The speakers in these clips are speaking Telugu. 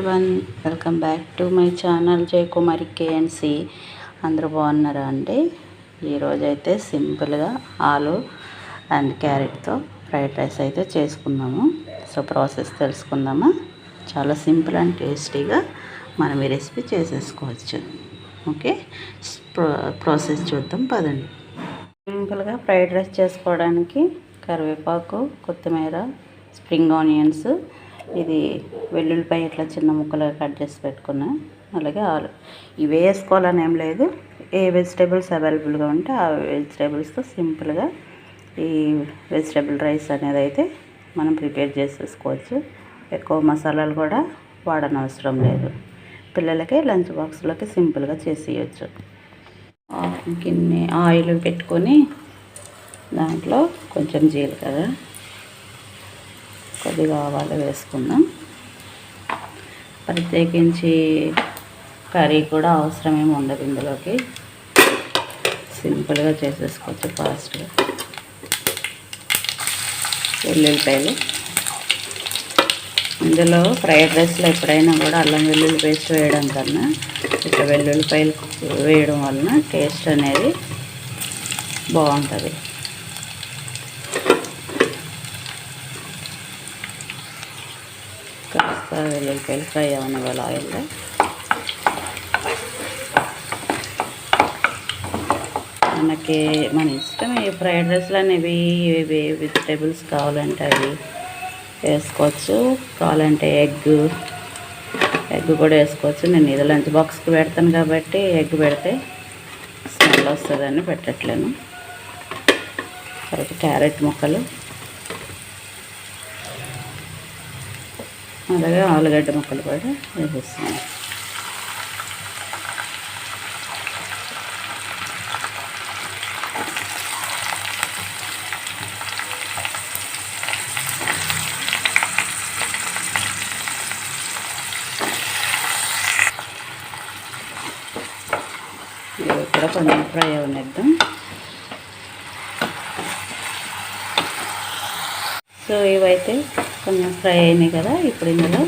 Everyone welcome back to my channel Jayakumari KNC అందరూ బాగున్నారా అండి? ఈరోజైతే సింపుల్గా ఆలు అండ్ క్యారెట్తో ఫ్రైడ్ రైస్ అయితే చేసుకుందాము సో ప్రాసెస్ తెలుసుకుందామా? చాలా సింపుల్ అండ్ టేస్టీగా మనం ఈ రెసిపీ చేసేసుకోవచ్చు. ఓకే? ప్రాసెస్ చూద్దాం పదండి. సింపుల్గా ఫ్రైడ్ రైస్ చేసుకోవడానికి కరివేపాకు కొత్తిమీర స్ప్రింగ్ ఆనియన్స్ ఇది వెల్లుల్లిపాయ ఇట్లా చిన్న ముక్కలుగా కట్ చేసి పెట్టుకున్నా. అలాగే ఆలు. ఇవే వేసుకోవాలని ఏం లేదు. ఏ వెజిటేబుల్స్ అవైలబుల్గా ఉంటే ఆ వెజిటేబుల్స్తో సింపుల్గా ఈ వెజిటేబుల్ రైస్ అనేది అయితే మనం ప్రిపేర్ చేసేసుకోవచ్చు. ఎక్కువ మసాలాలు కూడా వాడనవసరం లేదు. పిల్లలకి లంచ్ బాక్స్లోకి సింపుల్గా చేసేయచ్చు. గిన్నె ఆయిల్ పెట్టుకొని దాంట్లో కొంచెం జీలకర్ర కొద్దిగా కావాలి వేసుకుందాం. ప్రత్యేకించి కర్రీ కూడా అవసరం ఏమి ఉండదు ఇందులోకి. సింపుల్గా చేసేసుకోవచ్చు ఫాస్ట్గా. వెల్లుల్లిపాయలు. ఇందులో ఫ్రైడ్ రైస్లో ఎప్పుడైనా కూడా అల్లం వెల్లుల్లి పేస్ట్ వేయడం కన్నా ఇట్లా వెల్లుల్లిపాయలు వేయడం వలన టేస్ట్ అనేది బాగుంటుంది. కాస్త వెల్లుల్లిపాయలు ఫ్రై అవనివ్వాలి ఆయిల్లో మనకి మన ఇష్టం ఈ ఫ్రైడ్ రైస్లు అనేవి ఇవి వెజిటేబుల్స్ కావాలంటే అవి వేసుకోవచ్చు. కావాలంటే ఎగ్ ఎగ్ కూడా వేసుకోవచ్చు. నేను ఇది లంచ్ బాక్స్కి పెడతాను కాబట్టి ఎగ్ పెడితే స్మెల్ వస్తుందని పెట్టట్లేను. తర్వాత క్యారెట్ ముక్కలు. అలాగే ఆలుగడ్డ ముక్కలు కూడా వేసేస్తున్నాను ఇవి కూడా కొంచెం ఫ్రై అవనిద్దాం. సో ఇవైతే కొంచెం ఫ్రై అయినాయి కదా ఇప్పుడు ఇందులో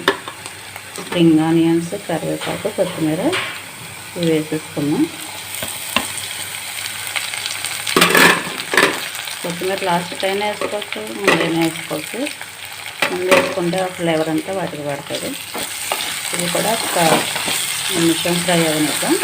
స్ప్రింగ్ ఆనియన్స్ కరివేపాకు కొత్తిమీర ఇవి వేసేసుకున్నాం కొత్తిమీర లాస్ట్ అయినా వేసుకోవచ్చు ముందైనా వేసుకోవచ్చు. ముందు వేసుకుంటే ఆ ఫ్లేవర్ అంతా వాటికి పడుతుంది. ఇది కూడా ఒక నిమిషం ఫ్రై అవనిద్దాం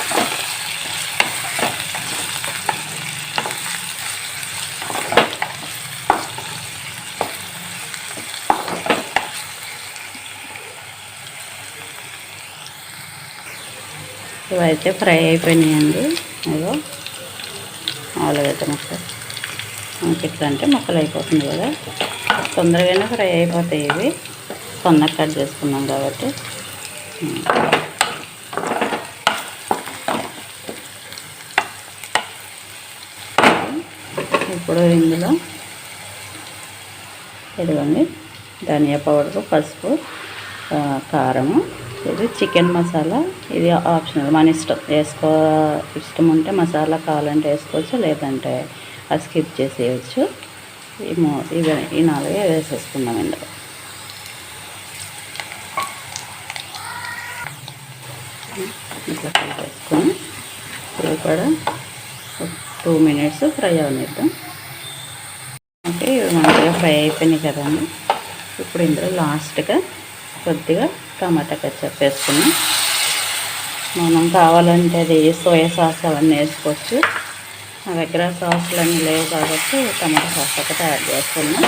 ఇవైతే ఫ్రై అయిపోయినాయండి. ఏదో ఆలుగడ్డ ముక్కలు మనకి ఇట్లా అంటే ముక్కలు అయిపోతుంది కదా. తొందరగానే ఫ్రై అయిపోతాయి ఇవి. తొందరగా కట్ చేసుకున్నాం కాబట్టి. ఇప్పుడు ఇందులో ఇదిగోండి ధనియా పౌడరు పసుపు కారము ఇది చికెన్ మసాలా ఇది ఆప్షనల్. మన ఇష్టం వేసుకో ఇష్టం ఉంటే మసాలా కావాలంటే వేసుకోవచ్చు లేదంటే అది స్కిప్ చేసేయచ్చు. ఈ మూ ఇవి ఈ నాలుగే వేసేసుకుందాం ఇందులో. ఇట్లా కలిపేసుకొని ఇవి కూడా టూ మినిట్స్ ఫ్రై అవనిద్దాం. ఓకే ఇవి మంచిగా ఫ్రై అయిపోయినాయి కదండి. ఇప్పుడు ఇందులో లాస్ట్గా కొద్దిగా టమాటా కచ్చప్ వేసుకున్నాం. మనం కావాలంటే అది సోయా సాస్ అవన్నీ వేసుకోవచ్చు. నా దగ్గర సాసులు అన్నీ లేవు కాబట్టి టమాటా సాస్ ఒకటి యాడ్ చేసుకున్నాం.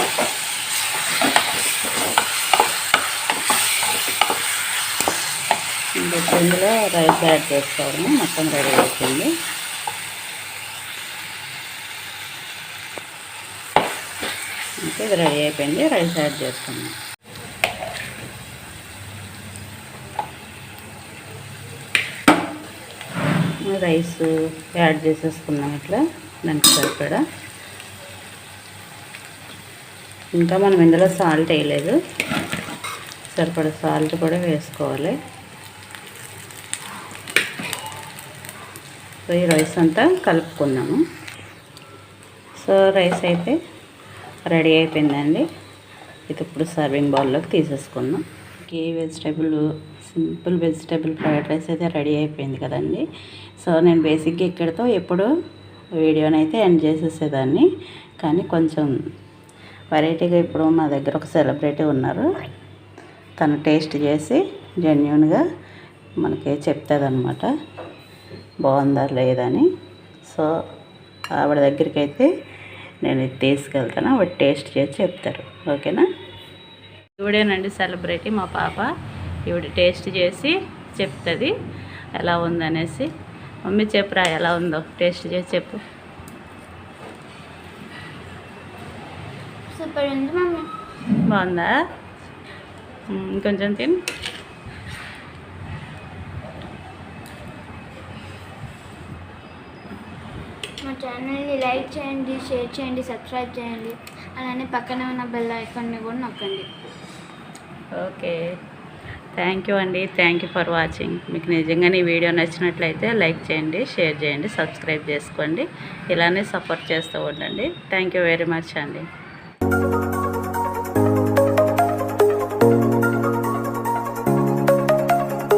ఇందులో రైస్ యాడ్ చేసుకోవడము మొత్తం రెడీ అయిపోయింది. ఇంకా ఇది రెడీ అయిపోయింది. రైస్ యాడ్ చేసుకున్నాం. రైస్ యాడ్ చేసేసుకున్నాం ఇట్లా. దానికి సరిపడా. ఇంకా మనం ఇందులో సాల్ట్ వేయలేదు. సరిపడా సాల్ట్ కూడా వేసుకోవాలి. సో ఈ రైస్ అంతా కలుపుకున్నాము. సో రైస్ అయితే రెడీ అయిపోయిందండి. ఇది ఇప్పుడు సర్వింగ్ బౌల్లోకి తీసేసుకుందాం. A vegetable simple vegetable fried rice అయితే రెడీ అయిపోయింది కదండి. సో నేను బేసిక్గా ఇక్కడితో ఎప్పుడు వీడియోని అయితే ఎండ్ చేసేసేదాన్ని. కానీ కొంచెం వెరైటీగా ఇప్పుడు మా దగ్గర ఒక సెలబ్రిటీ ఉన్నారు. తను టేస్ట్ చేసి జెన్యున్గా మనకి చెప్తుందనమాట బాగుందా లేదని సో ఆవిడ దగ్గరికి అయితే నేను ఇది తీసుకెళ్తాను. ఆవిడ టేస్ట్ చేసి చెప్తారు. ఓకేనా? ఇవిడేనండి సెలబ్రిటీ మా పాప. ఈవిడ టేస్ట్ చేసి చెప్తుంది. ఎలా ఉందనేసి. మమ్మీ చెప్పురా ఎలా ఉందో? టేస్ట్ చేసి చెప్పు. సూపర్ ఉంది మమ్మీ. బాగుందా? ఇంకొంచెం తిని. మా ఛానల్ని లైక్ చేయండి షేర్ చేయండి సబ్స్క్రైబ్ చేయండి. అలానే పక్కనే ఉన్న బెల్ ఐకాన్ని కూడా నొక్కండి. ఓకే. థ్యాంక్ యూ అండి. థ్యాంక్ యూ ఫర్ వాచింగ్ మీకు నిజంగానే ఈ వీడియో నచ్చినట్లయితే లైక్ చేయండి షేర్ చేయండి సబ్స్క్రైబ్ చేసుకోండి. ఇలానే సపోర్ట్ చేస్తూ ఉండండి. థ్యాంక్ యూ వెరీ మచ్ అండి.